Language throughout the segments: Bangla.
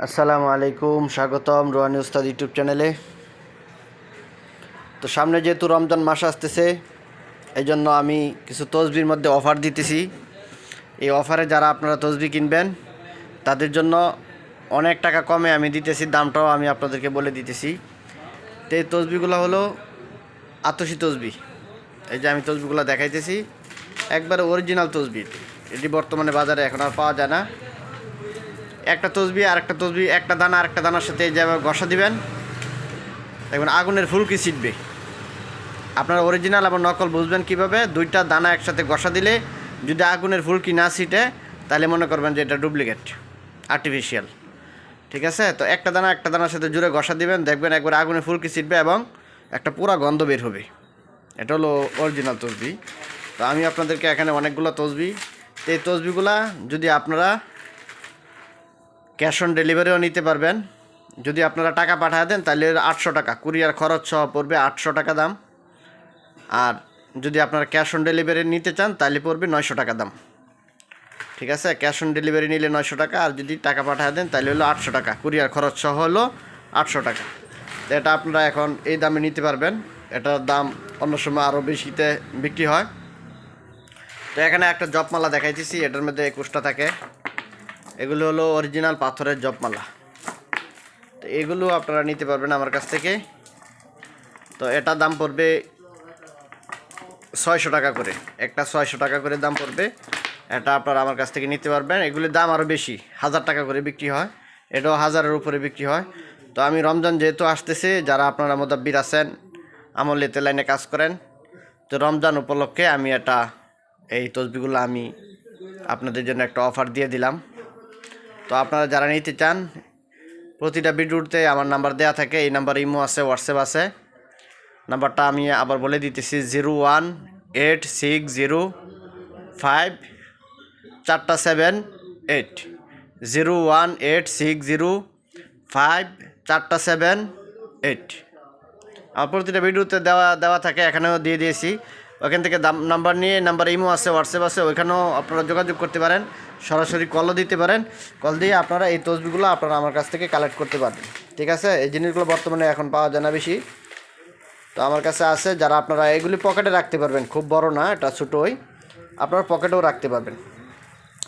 আসসালামু আলাইকুম, স্বাগতম রোহানি উস্তাদ ইউটিউব চ্যানেলে। তো সামনে যেহেতু রমজান মাস আসতেছে এই জন্য আমি কিছু তসবির মধ্যে অফার দিতেছি। এই অফারে যারা আপনারা তসবি কিনবেন, তাদের জন্য অনেক টাকা কমে আমি দিতেছি, দামটাও আমি আপনাদেরকে বলে দিতেছি। তো এই তসবিগুলো হলো আতসি তসবি। এই যে আমি তসবিগুলো দেখাইতেছি, একবারে অরিজিনাল তসবি। এটি বর্তমানে বাজারে এখন আর পাওয়া যায় না। একটা তসবি আর একটা তসবি, একটা দানা আর একটা দানার সাথে যেভাবে ঘষা দিবেন। দেখবেন আগুনের ফুলকি ছিটবে। আপনার অরিজিনাল এবং নকল বুঝবেন কীভাবে? দুইটা দানা একসাথে ঘষা দিলে যদি আগুনের ফুলকি না ছিটে, তাহলে মনে করবেন যে এটা ডুপ্লিকেট আর্টিফিশিয়াল ঠিক আছে? তো একটা দানা, একটা দানার সাথে জুড়ে ঘষা দিবেন, দেখবেন একবার আগুনের ফুলকি ছিটবে এবং একটা পুরা গন্ধ বের হবে। এটা হলো অরিজিনাল তসবি। তো আমি আপনাদেরকে এখানে অনেকগুলো তসবি। এই তসবিগুলা যদি আপনারা ক্যাশ অন ডেলিভারিও নিতে পারবেন। যদি আপনারা টাকা পাঠিয়ে দেন, তাহলে আটশো টাকা। কুরিয়ার খরচ সহ পড়বে আটশো টাকা দাম। আর যদি আপনারা ক্যাশ অন ডেলিভারি নিতে চান, তাহলে পড়বে নয়শো টাকা দাম। ঠিক আছে? ক্যাশ অন ডেলিভারি নিলে নয়শো টাকা, আর যদি টাকা পাঠিয়ে দেন, তাহলে হলো আটশো টাকা। কুরিয়ার খরচ সহ হলো আটশো টাকা। এটা আপনারা এখন এই দামে নিতে পারবেন। এটার দাম অন্য সময় আরও বেশিতে বিক্রি হয়। তো এখানে একটা জপমালা দেখাইতেছি, এটার মধ্যে একুশটা থাকে। এগুলো হলো অরিজিনাল পাথরের জপমালা। তো এগুলো আপনারা নিতে পারবেন আমার কাছ থেকে। তো এটা দাম পড়বে ছয়শো টাকা করে। একটা ছয়শো টাকা করে দাম পড়বে। এটা আপনারা আমার কাছ থেকে নিতে পারবেন। এগুলির দাম আরও বেশি, হাজার টাকা করে বিক্রি হয়। এটাও হাজারের উপরে বিক্রি হয়। তো আমি রমজান যেহেতু আসতেছে, যারা আপনারা মোদাব্বির আছেন আমল এতে লাইনে কাজ করেন, তো রমজান উপলক্ষে আমি এটা, এই তসবিগুলো আমি আপনাদের জন্য একটা অফার দিয়ে দিলাম। তো আপনারা যারা নিতে চান, প্রতিটা ভিডিওতে আমার নাম্বার দেওয়া থাকে, এই নাম্বার ইমো আছে, হোয়াটসঅ্যাপ আছে। নাম্বারটা আমি আবার বলে দিতেছি, zero one eight six zero five চারটা seven eight. Zero one eight six zero five চারটা সেভেন এইট। আমার প্রতিটা ভিডিওতে দেওয়া দেওয়া থাকে, এখানেও দিয়ে দিয়েছি। ওখান থেকে দাম, নাম্বার নিয়ে, নাম্বার ইমো আছে, হোয়াটসঅ্যাপ আছে, ওইখানেও আপনারা যোগাযোগ করতে পারেন। সরাসরি কলও দিতে পারেন। কল দিয়ে আপনারা এই তসবিগুলো আপনারা আমার কাছ থেকে কালেক্ট করতে পারবেন। ঠিক আছে? এই জিনিসগুলো বর্তমানে এখন পাওয়া যায় না বেশি। তো আমার কাছে আছে, যারা আপনারা এগুলি পকেটে রাখতে পারবেন, খুব বড় না, এটা ছোটোই। আপনারা পকেটেও রাখতে পারবেন।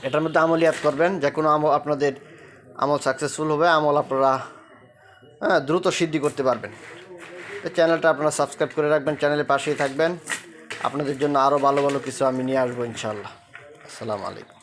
এটার মধ্যে আমলিয়াত করবেন, যে কোনো আমল আপনাদের আমল সাকসেসফুল হবে, আমল আপনারা হ্যাঁ দ্রুত সিদ্ধি করতে পারবেন। তো চ্যানেলটা আপনারা সাবস্ক্রাইব করে রাখবেন চ্যানেলের পাশেই থাকবেন। আপনাদের জন্য আরও ভালো ভালো কিছু আমি নিয়ে আসব ইনশাল্লাহ আসসালামু আলাইকুম।